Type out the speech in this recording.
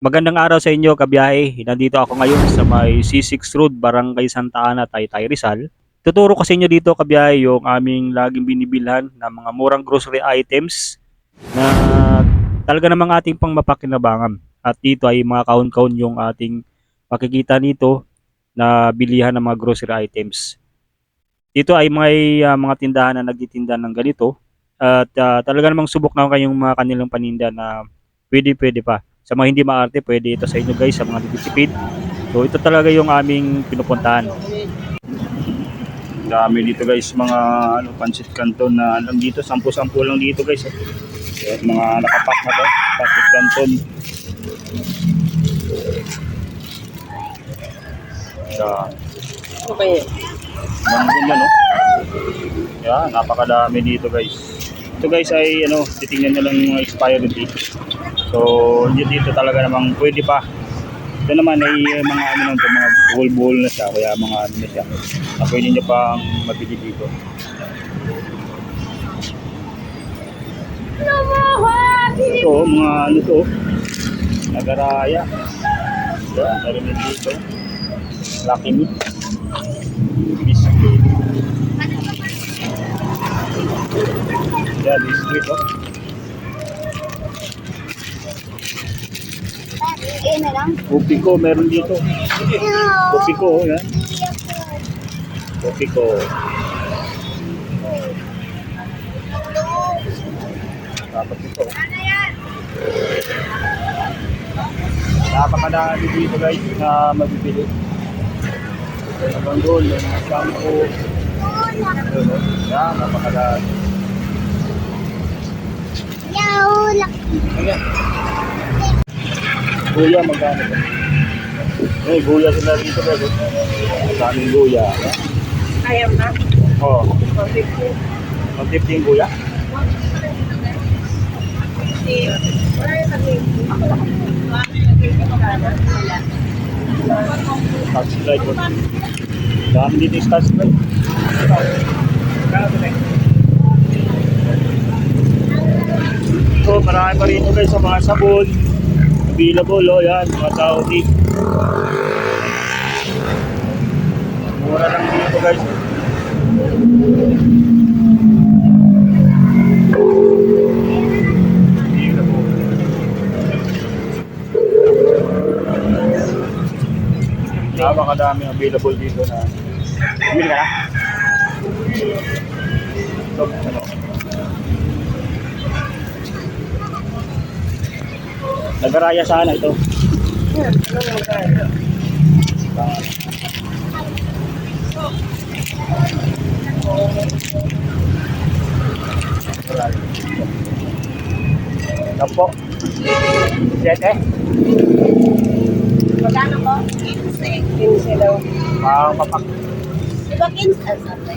Magandang araw sa inyo, kabiyahe. Nandito ako ngayon sa may C6 Road, Barangay Santa Ana, Taytay, Rizal. Tuturo ko sa inyo dito, kabiyahe, yung aming laging binibilhan ng mga murang grocery items na talaga namang ating pang mapakinabangan. At dito ay mga kaun-kaun yung ating makikita nito na bilihan ng mga grocery items. Dito ay may ah, mga tindahan na nagtitinda ng ganito at ah, talaga namang subok na kayong mga kanilang paninda na pwede pwede pa. Sa mga hindi maarte, pwede ito sa inyo guys, sa mga nagtitipid. So ito talaga yung aming pinupuntahan. Dami dito guys, mga ano, pancit canton na lang dito, 10-10 lang dito guys. eh. At mga nakapak na to, pancit canton. Sa Okay. Din yan, no? Yan, napakadami dito guys. Ito guys ay ano, titingnan na lang yung expiry date. So, hindi dito talaga namang pwede pa. Ito naman ay mga ano lang to, mga buhol-buhol na siya, kaya mga ano na siya. Na pwede nyo pang mabili dito. Ito, mga ano to, nagaraya. Yan, narinig dito. Lucky me. Biscuit. Yan, biscuit oh. Eh na lang. Meron dito. Kopi ko, oh, yan. Kopi ko. Dapat ito. Napakadami dito guys na mabibili. Hanggang doon, may mga shampoo. Yan, napakadami. Yaw, laki. Ayan. Guya, magkano ba? Eh, guya sila dito oh. Daming guya. Ayaw na. Oh, Okay. 150 yung guya. Scotch Brite. oh. Dami dito yung Scotch Brite. So, marami pa rito guys sa mga sabon. Available, oh, yan, mga Saudi. Mura lang dito guys. Napakadami available dito na. Bumili ka na? So, ano? Nagaraya sana ito. Ah, Nagaraya. Ito po. Sete. Magkano ko? 15. 15 daw. Ah, papak. Di ba 15? Ah, sabi.